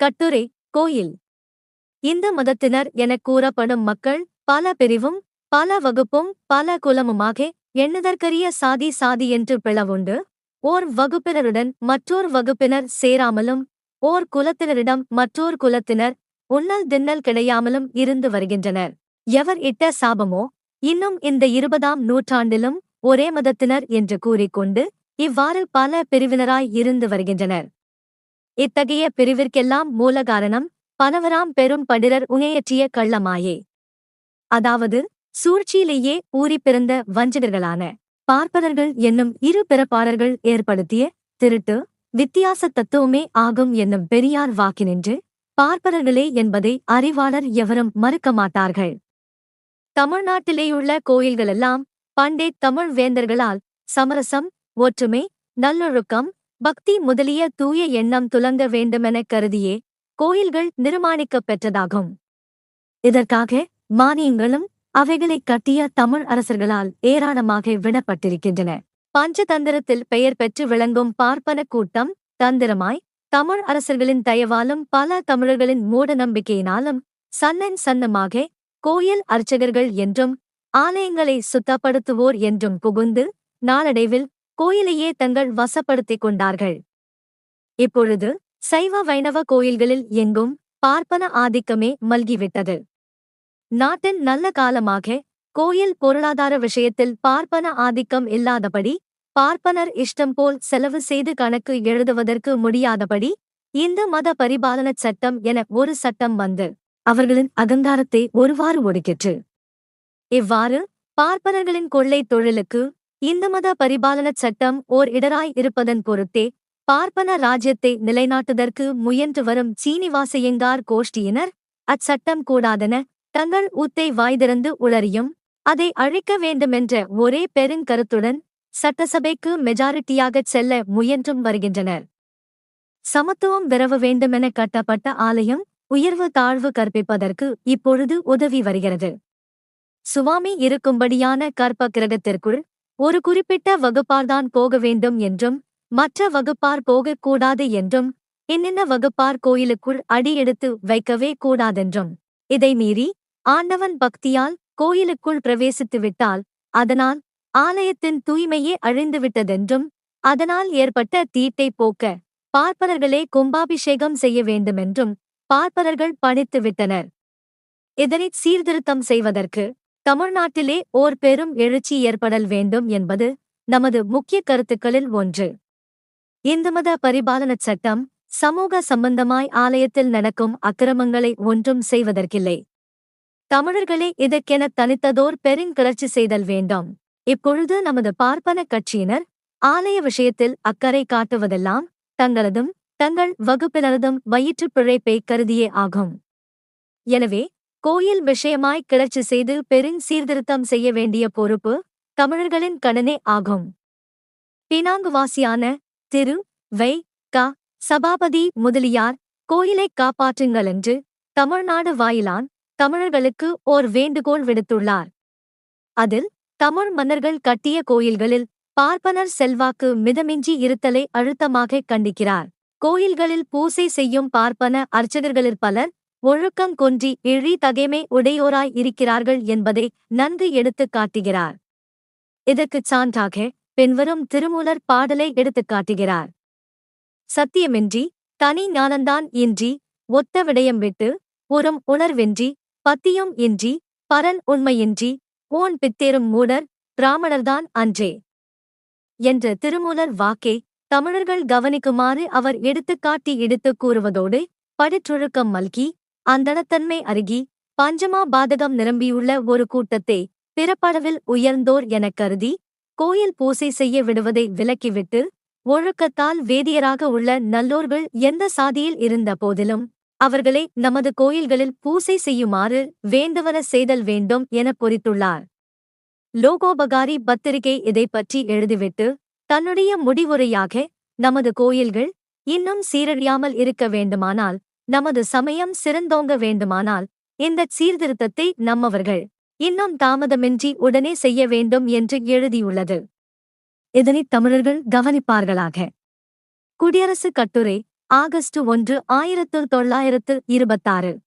கட்டுரை கோயில். இந்து மதத்தினர் எனக் கூறப்படும் மக்கள் பல பிரிவும் பல வகுப்பும் பல குலமுமாக எண்ணுதற்கரிய சாதி சாதி என்று பிளவுண்டு. ஓர் வகுப்பினருடன் மற்றோர் வகுப்பினர் சேராமலும் ஓர் குலத்தினரிடம் மற்றோர் குலத்தினர் உண்ணல் தின்னல் கிடையாமலும் இருந்து வருகின்றனர். எவர் இட்ட சாபமோ? இன்னும் இந்த இருபதாம் நூற்றாண்டிலும் ஒரே மதத்தினர் என்று கூறிக்கொண்டு இவ்வாறு பல பிரிவினராய் இருந்து வருகின்றனர். இத்தகைய பிரிவிற்கெல்லாம் மூலகாரணம் பனவராம் பெரும் படிரர் உணையற்றிய கள்ளமாயே. அதாவது சூழ்ச்சியிலேயே ஊறிப் பிறந்த வஞ்சகர்களான பார்ப்பனர்கள் என்னும் இரு பிறப்பாளர்கள் ஏற்படுத்திய திருட்டு வித்தியாச தத்துவமே ஆகும் என்னும் பெரியார் வாக்கினின்று பார்ப்பனர்களே என்பதை அறிவாளர் எவரும் மறுக்க மாட்டார்கள். தமிழ்நாட்டிலேயுள்ள கோயில்களெல்லாம் பண்டே தமிழ் வேந்தர்களால் சமரசம் ஒற்றுமை நல்லொழுக்கம் பக்தி முதலிய தூய எண்ணம் துலங்க வேண்டுமெனக் கருதியே கோயில்கள் நிர்மாணிக்கப் பெற்றதாகும். இதற்காக மானியங்களும் அவைகளைக் கட்டிய தமிழ் அரசர்களால் ஏராளமாக விடப்பட்டிருக்கின்றன. பஞ்சதந்திரத்தில் பெயர் பெற்று விளங்கும் பார்ப்பன கூட்டம் தந்திரமாய் தமிழ் அரசர்களின் தயவாலும் பல தமிழர்களின் மூட நம்பிக்கையினாலும் சன்னன் சன்னமாக கோயில் அர்ச்சகர்கள் என்றும் ஆலயங்களை சுத்தப்படுத்துவோர் என்றும் புகுந்து நாளடைவில் கோயிலையே தங்கள் வசப்படுத்திக் கொண்டார்கள். இப்பொழுது சைவ வைணவ கோயில்களில் எங்கும் பார்ப்பன ஆதிக்கமே மல்கிவிட்டது. நாட்டின் நல்ல காலமாக கோயில் பொருளாதார விஷயத்தில் பார்ப்பன ஆதிக்கம் இல்லாதபடி பார்ப்பனர் இஷ்டம் போல் செலவு செய்து கணக்கு எழுதுவதற்கு முடியாதபடி இந்து மத பரிபாலனச் சட்டம் என ஒரு சட்டம் வந்து அவர்களின் அகங்காரத்தை ஒருவாறு ஒடுக்கிற்று. இவ்வாறு பார்ப்பனர்களின் கொள்ளை தொழிலுக்கு இந்து மத பரிபாலனச் சட்டம் ஓர் இடராய் இருப்பதன் பொருட்டே பார்ப்பன ராஜ்யத்தை நிலைநாட்டுதற்கு முயன்று வரும் சீனிவாசையங்கார் கோஷ்டியினர் அச்சட்டம் கூடாதென தங்கள் ஊத்தை வாய்திறந்து உளறியும் அதை அழிக்க வேண்டுமென்ற ஒரே பெருங்கருத்துடன் சட்டசபைக்கு மெஜாரிட்டியாகச் செல்ல முயன்றும் வருகின்றனர். சமத்துவம் விரவ வேண்டுமென கட்டப்பட்ட ஆலயம் உயர்வு தாழ்வு கற்பிப்பதற்கு இப்பொழுது உதவி வருகிறது. சுவாமி இருக்கும்படியான கற்ப கிரகத்திற்குள் ஒரு குறிப்பிட்ட வகுப்பார்தான் போக வேண்டும் என்றும் மற்ற வகுப்பார் போகக்கூடாது என்றும் இன்னின்ன வகுப்பார் கோயிலுக்குள் அடியெடுத்து வைக்கவே கூடாதென்றும். இதை மீறி ஆண்டவன் பக்தியால் கோயிலுக்குள் பிரவேசித்து விட்டால் அதனால் ஆலயத்தின் தூய்மையே அழிந்துவிட்டதென்றும் அதனால் ஏற்பட்ட தீட்டை போக்க பார்ப்பனர்களே கும்பாபிஷேகம் செய்ய வேண்டுமென்றும் பார்ப்பனர்கள் பணித்து விட்டனர். இதனைச் சீர்திருத்தம் செய்வதற்கு தமிழ்நாட்டிலே ஓர் பெரும் எழுச்சி ஏற்படல் வேண்டும் என்பது நமது முக்கிய கருத்துக்களில் ஒன்று. இந்து மத பரிபாலனச் சட்டம் சமூக சம்பந்தமாய் ஆலயத்தில் நடக்கும் அக்கிரமங்களை ஒன்றும் செய்வதற்கில்லை. தமிழர்களே இதற்கென தனித்ததோர் பெருங்கிளர்ச்சி செய்தல் வேண்டும். இப்பொழுது நமது பார்ப்பன கட்சியினர் ஆலய விஷயத்தில் அக்கறை காட்டுவதெல்லாம் தங்களதும் தங்கள் வகுப்பினரதும் வயிற்றுப் பிழைப்பை கருதியே ஆகும். எனவே கோயில் விஷயமாய் கிளர்ச்சி செய்து பெருங் சீர்திருத்தம் செய்ய வேண்டிய பொறுப்பு தமிழர்களின் கடனே ஆகும். பினாங்குவாசியான திரு. வை. க. சபாபதி முதலியார் கோயிலைக் காப்பாற்றுங்களென்று தமிழ்நாடு வாயிலான் தமிழர்களுக்கு ஓர் வேண்டுகோள் விடுத்துள்ளார். அதில் தமிழ் மன்னர்கள் கட்டிய கோயில்களில் பார்ப்பனர் செல்வாக்கு மிதமின்றி இருத்தலை அழுத்தமாக கண்டிக்கிறார். கோயில்களில் பூசை செய்யும் பார்ப்பன அர்ச்சகர்களில் பலர் ஒழுக்கம் கொன்றி இழி தகைமை உடையோராய் இருக்கிறார்கள் என்பதை நன்கு எடுத்துக் காட்டுகிறார். இதற்குச் சான்றாக பின்வரும் திருமூலர் பாடலை எடுத்துக் காட்டுகிறார். சத்தியமின்றி தனி ஞானந்தான் இன்றி ஒத்த விடயம் விட்டு உறும் உணர்வின்றி பத்தியும் இன்றி பரன் உண்மையின்றி ஓன் பித்தேரும் மூடர் பிராமணர்தான் அன்றே. என்ற திருமூலர் வாக்கே தமிழர்கள் கவனிக்குமாறு அவர் எடுத்துக்காட்டி எடுத்துக் கூறுவதோடு படிற்றொழுக்கம் மல்கி அந்தனத்தன்மை அருகி பஞ்சமா பாதகம் நிரம்பியுள்ள ஒரு கூட்டத்தை பிறப்பளவில் உயர்ந்தோர் எனக் கருதி கோயில் பூசை செய்ய விடுவதை விலக்கிவிட்டு ஒழுக்கத்தால் வேதியராக உள்ள நல்லோர்கள் எந்த சாதியில் இருந்த போதிலும் அவர்களை நமது கோயில்களில் பூசை செய்யுமாறு வேண்டுவன செய்தல் வேண்டும் எனப் பொறித்துள்ளார். லோகோபகாரி பத்திரிகை இதைப் பற்றி எழுதிவிட்டு தன்னுடைய முடிவுரையாக நமது கோயில்கள் இன்னும் சீரழியாமல் இருக்க வேண்டுமானால் நமது சமயம் சிறந்தோங்க வேண்டுமானால் இந்தச் சீர்திருத்தத்தை நம்மவர்கள் இன்னும் தாமதமின்றி உடனே செய்ய வேண்டும் என்று எழுதியுள்ளது. இதனைத் தமிழர்கள் கவனிப்பார்களாக. குடியரசு கட்டுரை ஆகஸ்ட் ஒன்று ஆயிரத்து தொள்ளாயிரத்து இருபத்தாறு.